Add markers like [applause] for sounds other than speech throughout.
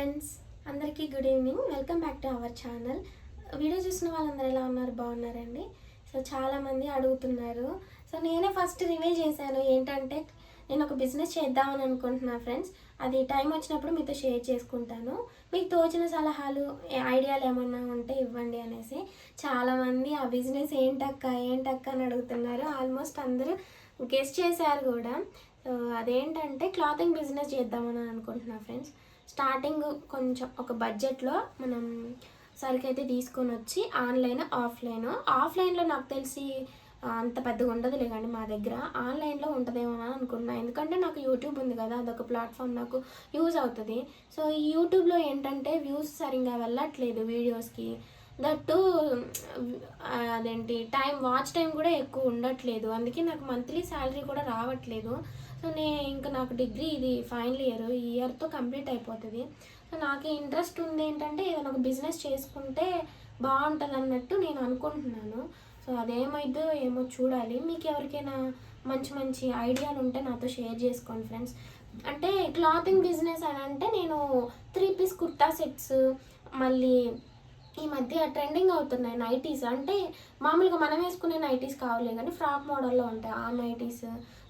Friends అందరికీ good evening welcome back to our channel video చూసిన వాళ్ళందరూ ఎలా ఉన్నారు? బాగున్నారండి? సో చాలామంది అడుగుతున్నారు. సో నేనే ఫస్ట్ రివీల్ చేశాను. ఏంటంటే నేను ఒక బిజినెస్ చేద్దామని అనుకుంటున్నా ఫ్రెండ్స్ అది టైం వచ్చినప్పుడు మీతో షేర్ చేసుకుంటాను. మీకు తోచిన సలహాలు ఐడియాలు ఏమన్నా ఉంటే ఇవ్వండి అనేసి చాలామంది ఆ బిజినెస్ ఏంటక్క? ఏంటక్క? అని అడుగుతున్నారు. ఆల్మోస్ట్ అందరూ గెస్ట్ చేశారు కూడా. సో అదేంటంటే క్లాతింగ్ బిజినెస్ చేద్దామని అనుకుంటున్నా ఫ్రెండ్స్ స్టార్టింగ్ కొంచెం ఒక బడ్జెట్లో మనం సరికైతే తీసుకొని వచ్చి ఆన్లైన్ ఆఫ్లైన్. ఆఫ్లైన్లో నాకు తెలిసి అంత పెద్దగా ఉండదులే కానీ మా దగ్గర. ఆన్లైన్లో ఉంటుందేమో అని అనుకున్నా. ఎందుకంటే నాకు యూట్యూబ్ ఉంది కదా అదొక ప్లాట్ఫామ్ నాకు యూజ్ అవుతుంది. సో ఈ యూట్యూబ్లో ఏంటంటే వ్యూస్ సరిగ్గా వెళ్ళట్లేదు వీడియోస్కి. దట్టు అదేంటి టైం వాచ్ టైం కూడా ఎక్కువ ఉండట్లేదు. అందుకే నాకు మంత్లీ శాలరీ కూడా రావట్లేదు. సో నే ఇంకా నాకు డిగ్రీ ఇది ఫైనల్ ఇయర్ ఈ ఇయర్తో కంప్లీట్ అయిపోతుంది. సో నాకు ఇంట్రెస్ట్ ఉంది ఏంటంటే ఏదైనా ఒక బిజినెస్ చేసుకుంటే బాగుంటుంది అన్నట్టు నేను అనుకుంటున్నాను. సో అదేమైందో ఏమో చూడాలి. మీకు ఎవరికైనా మంచి మంచి ఐడియాలు ఉంటే నాతో షేర్ చేసుకోండి ఫ్రెండ్స్. అంటే క్లాతింగ్ బిజినెస్ అని అంటే నేను త్రీ పీస్ కుర్తా సెట్స్ మళ్ళీ ఈ మధ్య ట్రెండింగ్ అవుతున్నాయి నైటీస్. అంటే మామూలుగా మనం వేసుకునే నైటీస్ కావాలి కానీ ఫ్రాక్ మోడల్లో ఉంటాయి ఆ నైటీస్.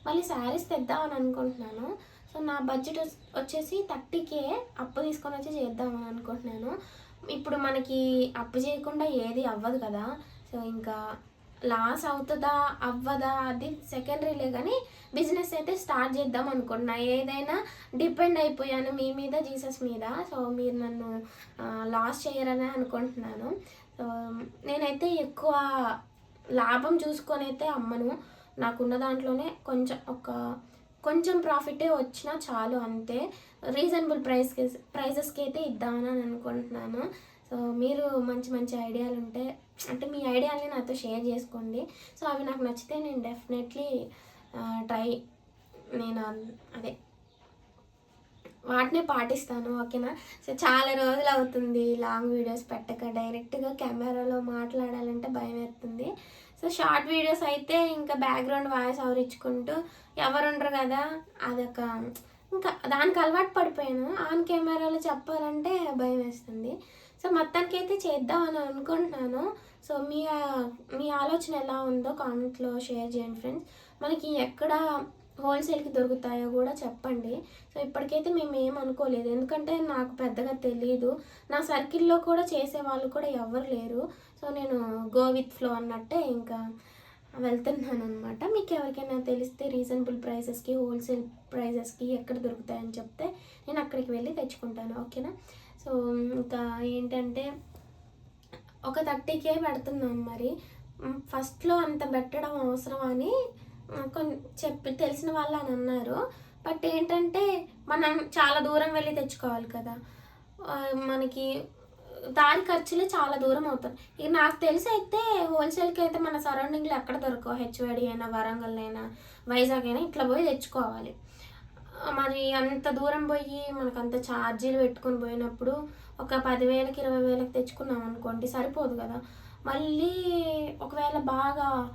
మళ్ళీ శారీస్ తెద్దామని అనుకుంటున్నాను. సో నా బడ్జెట్ వచ్చేసి థర్టీకే అప్పు తీసుకొని వచ్చి చేద్దామని అనుకుంటున్నాను. ఇప్పుడు మనకి అప్పు చేయకుండా ఏది అవ్వదు కదా. సో ఇంకా లాస్ అవుతుందా అవ్వదా అది సెకండరీలే కానీ బిజినెస్ అయితే స్టార్ట్ చేద్దాం అనుకున్నా. ఏదైనా డిపెండ్ అయిపోయాను మీ మీద జీసస్ మీద. సో మీరు నన్ను లాస్ చేయరని అనుకుంటున్నాను. సో నేనైతే ఎక్కువ లాభం చూసుకొని అయితే అమ్మను. నాకున్న దాంట్లోనే కొంచెం ఒక కొంచెం ప్రాఫిటే వచ్చినా చాలు అంతే. రీజనబుల్ ప్రైస్కి ప్రైజెస్కి అయితే ఇద్దామని అనుకుంటున్నాను. సో మీరు మంచి మంచి ఐడియాలు ఉంటే అంటే మీ ఐడియాని నాతో షేర్ చేసుకోండి. సో అవి నాకు నచ్చితే నేను డెఫినెట్లీ ట్రై నేను అదే వాటినే పాటిస్తాను ఓకేనా? సో చాలా రోజులు అవుతుంది లాంగ్ వీడియోస్ పెట్టక డైరెక్ట్గా కెమెరాలో మాట్లాడాలంటే భయం వేస్తుంది. సో షార్ట్ వీడియోస్ అయితే ఇంకా బ్యాక్గ్రౌండ్ వాయిస్ అవరించుకుంటూ ఎవరు ఉండరు కదా అదొక ఇంకా దానికి అలవాటు పడిపోయాను. ఆన్ కెమెరాలో చెప్పాలంటే భయం వేస్తుంది. సో మొత్తానికి అయితే చేద్దామని అనుకుంటున్నాను. సో మీ మీ ఆలోచన ఎలా ఉందో కామెంట్లో షేర్ చేయండి ఫ్రెండ్స్. మనకి ఎక్కడ హోల్సేల్కి దొరుకుతాయో కూడా చెప్పండి. సో ఇప్పటికైతే మేము ఏం అనుకోలేదు. ఎందుకంటే నాకు పెద్దగా తెలియదు నా సర్కిల్లో కూడా చేసే వాళ్ళు కూడా ఎవరు లేరు. సో నేను గో విత్ ఫ్లో అన్నట్టే ఇంకా వెళ్తున్నాను అనమాట మీకు ఎవరికైనా తెలిస్తే రీజనబుల్ ప్రైసెస్కి హోల్సేల్ ప్రైసెస్కి ఎక్కడ దొరుకుతాయని చెప్తే నేను అక్కడికి వెళ్ళి తెచ్చుకుంటాను. ఓకేనా? సో ఇంకా ఏంటంటే ఒక థర్టీకే పెడుతున్నాం మరి. ఫస్ట్లో అంత పెట్టడం అవసరం అని కొన్ని చెప్పి తెలిసిన వాళ్ళు అని అన్నారు. బట్ ఏంటంటే మనం చాలా దూరం వెళ్ళి తెచ్చుకోవాలి కదా. మనకి దాని ఖర్చులు చాలా దూరం అవుతాయి. ఇక నాకు తెలిసి అయితే హోల్సేల్కి అయితే మన సరౌండింగ్లో ఎక్కడ దొరకవు. హెచ్వడి అయినా వరంగల్ అయినా వైజాగ్ అయినా ఇట్లా పోయి తెచ్చుకోవాలి. మరి అంత దూరం పోయి మనకు అంత ఛార్జీలు పెట్టుకొని పోయినప్పుడు ఒక పదివేలకి ఇరవై వేలకు తెచ్చుకున్నాం అనుకోండి సరిపోదు కదా. మళ్ళీ ఒకవేళ బాగా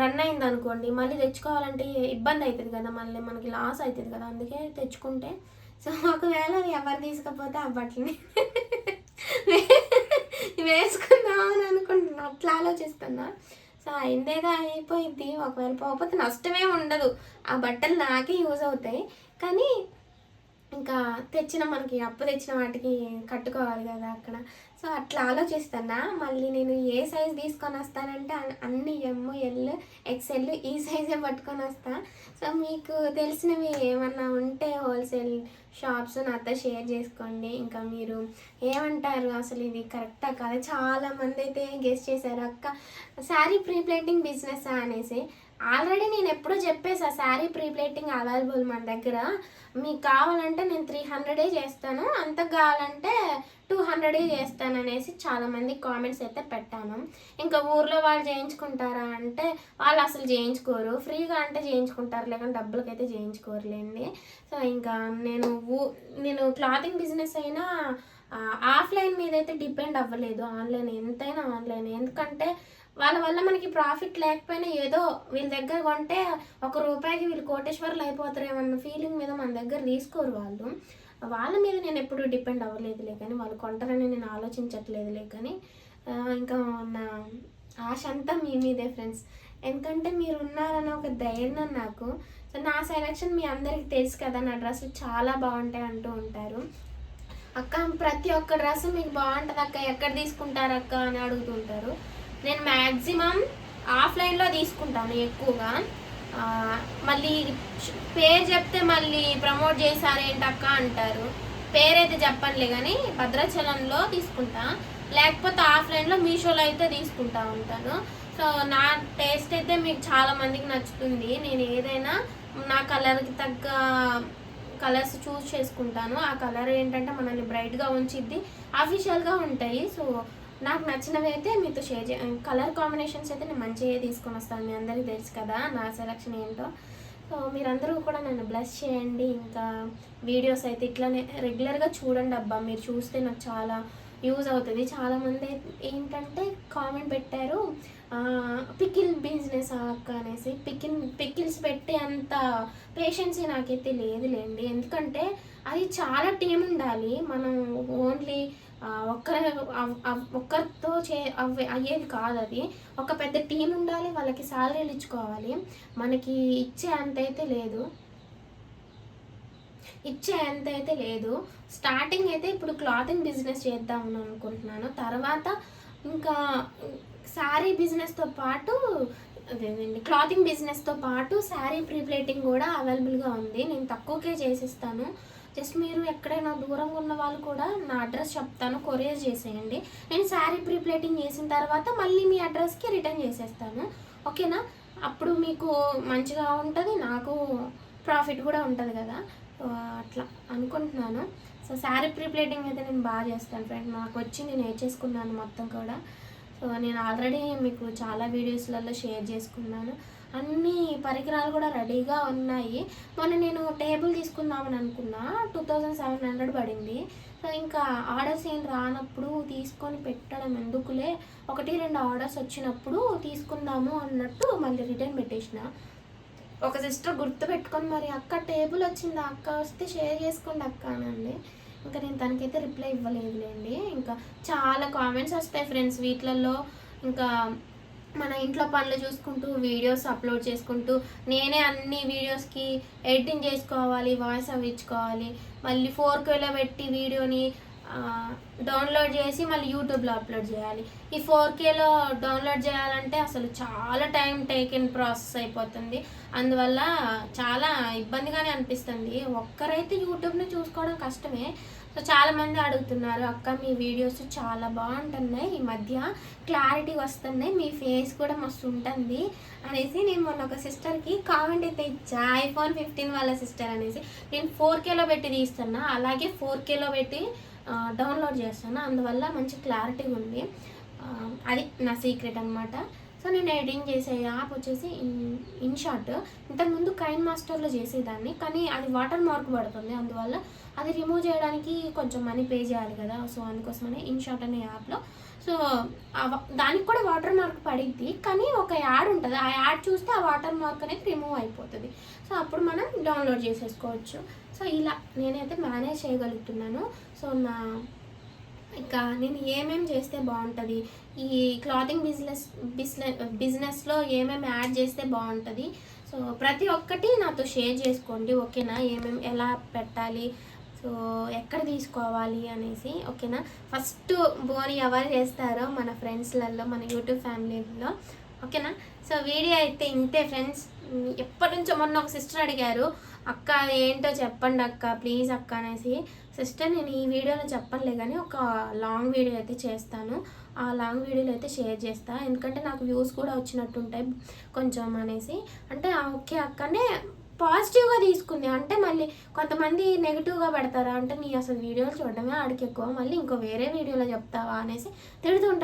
రన్ అయింది అనుకోండి మళ్ళీ తెచ్చుకోవాలంటే ఇబ్బంది అవుతుంది కదా. మళ్ళీ మనకి లాస్ అవుతుంది కదా. అందుకే తెచ్చుకుంటే సో ఒకవేళ ఎవరు తీసుకపోతే ఆ బట్టలని [laughs] వేసుకుందామని అనుకుంటున్నా. అట్లా ఆలోచిస్తున్నా. సో అయిందేదో అయిపోయింది. ఒకవేళ పోకపోతే నష్టమే ఉండదు. ఆ బట్టలు నాకే యూజ్ అవుతాయి. కానీ ఇంకా తెచ్చిన మనకి అప్పు తెచ్చిన వాటికి కట్టుకోవాలి కదా అక్కడ. సో అట్లా ఆలోచిస్తున్నా. మళ్ళీ నేను ఏ సైజ్ తీసుకొని వస్తానంటే అన్ని ఎమ్ ఎల్ ఎక్స్ఎల్ ఈ సైజే పట్టుకొని వస్తా. సో మీకు తెలిసినవి ఏమన్నా ఉంటే హోల్సేల్ షాప్స్ నాతో షేర్ చేసుకోండి. ఇంకా మీరు ఏమంటారు? అసలు ఇది కరెక్టా కాదా? చాలా మంది అయితే గెస్ట్ చేశారు. అక్క శారీ ప్రీ ప్లేటింగ్ బిజినెస్ అనేసి. ఆల్రెడీ నేను ఎప్పుడో చెప్పేసా శారీ ప్రీ ప్లేటింగ్ అవైలబుల్ మన దగ్గర. మీకు కావాలంటే నేను త్రీ హండ్రెడే చేస్తాను. అంతకు కావాలంటే టూ హండ్రెడే చేస్తాను అనేసి చాలామంది కామెంట్స్ అయితే పెట్టాను. ఇంకా ఊర్లో వాళ్ళు చేయించుకుంటారా అంటే వాళ్ళు అసలు చేయించుకోరు. ఫ్రీగా అంటే చేయించుకుంటారు లేకుంటే డబ్బులకైతే చేయించుకోరులేండి. సో ఇంకా నేను ఊ- నేను క్లాతింగ్ బిజినెస్ అయినా ఆఫ్లైన్ మీద అయితే డిపెండ్ అవ్వలేదు. ఆన్లైన్ ఎంతైనా ఆన్లైన్. ఎందుకంటే వాళ్ళ వల్ల మనకి ప్రాఫిట్ లేకపోయినా ఏదో వీళ్ళ దగ్గర కొంటే ఒక రూపాయికి వీళ్ళు కోటేశ్వర్లు అయిపోతారేమన్న ఫీలింగ్ మీద మన దగ్గర తీసుకోరు వాళ్ళు. వాళ్ళ మీద నేను ఎప్పుడు డిపెండ్ అవ్వలేదులే కానీ వాళ్ళు కొంటారని నేను ఆలోచించట్లేదులే కానీ ఇంకా నా ఆశ అంతా మీ మీదే ఫ్రెండ్స్. ఎందుకంటే మీరు ఉన్నారన్న ఒక ధైర్యం నాకు. సో నా సెలెక్షన్ మీ అందరికీ తెలుసు కదా నా డ్రెస్సులు చాలా బాగుంటాయి అంటూ ఉంటారు. అక్క ప్రతి ఒక్క డ్రెస్ మీకు బాగుంటుంది అక్క. ఎక్కడ తీసుకుంటారు అక్క అని అడుగుతుంటారు. నేను మ్యాక్సిమం ఆఫ్లైన్లో తీసుకుంటాను ఎక్కువగా. మళ్ళీ పేరు చెప్తే మళ్ళీ ప్రమోట్ చేశారు ఏంటక్క అంటారు. పేరైతే చెప్పనులే కానీ భద్రాచలంలో తీసుకుంటా. లేకపోతే ఆఫ్లైన్లో మీషోలో అయితే తీసుకుంటా ఉంటాను. సో నా టేస్ట్ అయితే మీకు చాలా మందికి నచ్చుతుంది. నేను ఏదైనా నా కలర్కి తగ్గ కలర్స్ చూస్ చేసుకుంటాను. ఆ కలర్ ఏంటంటే మనల్ని బ్రైట్గా ఉంచిద్ది. అఫీషియల్గా ఉంటాయి. సో నాకు నచ్చినవి అయితే మీతో షేర్ చే కలర్ కాంబినేషన్స్ అయితే నేను మంచిగా తీసుకొని వస్తాను. మీ అందరికీ తెలుసు కదా నా సెలక్షన్ ఏంటో. సో మీరందరూ కూడా నన్ను బ్లెస్ చేయండి. ఇంకా వీడియోస్ అయితే ఇట్లానే రెగ్యులర్గా చూడండి అబ్బా. మీరు చూస్తే నాకు చాలా యూజ్ అవుతుంది. చాలామంది ఏంటంటే కామెంట్ పెట్టారు పికిల్ బిజినెస్ అక్క అనేసి. పికిల్ పికిల్స్ పెట్టే అంత పేషెన్సీ నాకైతే లేదులేండి. ఎందుకంటే అది చాలా టీం ఉండాలి. మనం ఓన్లీ ఒక్కరి అవ్- అవ్- ఒక్కరితో చే అవే అయ్యేది కాదు అది. ఒక పెద్ద టీం ఉండాలి వాళ్ళకి శాలరీలు ఇచ్చుకోవాలి. మనకి ఇచ్చే అంత అయితే లేదు. ఇచ్చే అంత అయితే లేదు. స్టార్టింగ్ అయితే ఇప్పుడు క్లాతింగ్ బిజినెస్ చేద్దామని అనుకుంటున్నాను. తర్వాత ఇంకా శారీ బిజినెస్తో పాటు అదేనండి క్లాతింగ్ బిజినెస్తో పాటు శారీ ప్రీప్లేటింగ్ కూడా అవైలబుల్గా ఉంది. నేను తక్కువకే చేసిస్తాను. జస్ట్ మీరు ఎక్కడైనా దూరంగా ఉన్న వాళ్ళు కూడా నా అడ్రస్ చెప్తాను. కొరియర్ చేసేయండి. నేను శారీ ప్రీప్లేటింగ్ చేసిన తర్వాత మళ్ళీ మీ అడ్రస్కి రిటర్న్ చేసేస్తాను. ఓకేనా? అప్పుడు మీకు మంచిగా ఉంటుంది నాకు ప్రాఫిట్ కూడా ఉంటుంది కదా. అట్లా అనుకుంటున్నాను. సో శారీ ప్రీప్లేటింగ్ అయితే నేను బాగా చేస్తాను ఫ్రెండ్. నాకు వచ్చి నేను నేర్చేసుకున్నాను మొత్తం కూడా. సో నేను ఆల్రెడీ మీకు చాలా వీడియోస్లలో షేర్ చేసుకున్నాను. అన్ని పరికరాలు కూడా రెడీగా ఉన్నాయి. మొన్న నేను టేబుల్ తీసుకుందామని అనుకున్నా. టూ థౌజండ్ సెవెన్ హండ్రెడ్ పడింది. సో ఇంకా ఆర్డర్స్ ఏం రానప్పుడు తీసుకొని పెట్టడం ఎందుకులే? ఒకటి రెండు ఆర్డర్స్ వచ్చినప్పుడు తీసుకుందాము అన్నట్టు మళ్ళీ రిటర్న్ పెట్టేసిన. ఒక సిస్టర్ గుర్తు పెట్టుకొని మరి అక్క టేబుల్ వచ్చింది అక్క వస్తే షేర్ చేసుకోండి అక్క అనండి ఇంకా నేను తనకైతే రిప్లై ఇవ్వలేదులేండి. ఇంకా చాలా కామెంట్స్ వస్తాయి ఫ్రెండ్స్ వీటిలలో. ఇంకా మన ఇంట్లో పనులు చూసుకుంటూ వీడియోస్ అప్లోడ్ చేసుకుంటూ నేనే అన్ని వీడియోస్కి ఎడిటింగ్ చేసుకోవాలి వాయిస్ అవి ఇచ్చుకోవాలి. మళ్ళీ ఫోర్ కేలో పెట్టి వీడియోని డౌన్లోడ్ చేసి మళ్ళీ యూట్యూబ్లో అప్లోడ్ చేయాలి. ఈ ఫోర్ కేలో డౌన్లోడ్ చేయాలంటే అసలు చాలా టైం టేకిన్ ప్రాసెస్ అయిపోతుంది. అందువల్ల చాలా ఇబ్బందిగానే అనిపిస్తుంది. ఒక్కరైతే యూట్యూబ్ని చూసుకోవడం కష్టమే. సో చాలామంది అడుగుతున్నారు అక్క మీ వీడియోస్ చాలా బాగుంటున్నాయి. ఈ మధ్య క్లారిటీ వస్తున్నాయి. మీ ఫేస్ కూడా మస్తు ఉంటుంది. అనేసి నేను మొన్న ఒక సిస్టర్కి కామెంట్ అయితే ఇచ్చా. ఐఫోన్ ఫిఫ్టీన్ వాళ్ళ సిస్టర్ అనేసి. నేను ఫోర్ కేలో పెట్టి తీస్తున్నా. అలాగే ఫోర్ కేలో పెట్టి డౌన్లోడ్ చేస్తాను అందువల్ల మంచి క్లారిటీ ఉంది. అది నా సీక్రెట్ అనమాట సో నేను ఎడిటింగ్ చేసే యాప్ వచ్చేసి ఇన్ షార్ట్ ఇంతకుముందు కైన్ మాస్టర్లో చేసేదాన్ని కానీ అది వాటర్ మార్క్ పడుతుంది. అందువల్ల అది రిమూవ్ చేయడానికి కొంచెం మనీ పే చేయాలి కదా. సో అందుకోసమనే షార్ట్ అనే యాప్లో. సో దానికి కూడా వాటర్ మార్క్ పడిద్ది కానీ ఒక యాడ్ ఉంటుంది. ఆ యాడ్ చూస్తే ఆ వాటర్ మార్క్ అనేది రిమూవ్ అయిపోతుంది. సో అప్పుడు మనం డౌన్లోడ్ చేసేసుకోవచ్చు. సో ఇలా నేనైతే మేనేజ్ చేయగలుగుతున్నాను. సో నా ఇంకా నేను ఏమేమి చేస్తే బాగుంటుంది? ఈ క్లాతింగ్ బిజినెస్ బిజినెస్ బిజినెస్లో ఏమేమి యాడ్ చేస్తే బాగుంటుంది? సో ప్రతి ఒక్కటి నాతో షేర్ చేసుకోండి ఓకేనా? ఏమేమి ఎలా పెట్టాలి? సో ఎక్కడ తీసుకోవాలి అనేసి ఓకేనా? ఫస్ట్ బోని ఎవరు చేస్తారో మన ఫ్రెండ్స్లలో మన యూట్యూబ్ ఫ్యామిలీలో ఓకేనా? సో వీడియో అయితే ఇంతే ఫ్రెండ్స్. ఎప్పటి నుంచో మొన్న ఒక సిస్టర్ అడిగారు అక్క ఏంటో చెప్పండి అక్క ప్లీజ్ అక్క అనేసి. సిస్టర్ నేను ఈ వీడియోలో చెప్పనులే కానీ ఒక లాంగ్ వీడియో అయితే చేస్తాను. ఆ లాంగ్ వీడియోలో అయితే షేర్ చేస్తా. ఎందుకంటే నాకు వ్యూస్ కూడా వచ్చినట్టు ఉంటాయి కొంచెం అనేసి. అంటే ఓకే అక్కనే పాజిటివ్గా తీసుకుంది. అంటే మళ్ళీ కొంతమంది నెగిటివ్గా పెడతారా? అంటే నీ అసలు వీడియోలు చూడడమే ఆడికి ఎక్కువ. మళ్ళీ ఇంకో వేరే వీడియోలో చెప్తావా అనేసి తిడుతుంటారు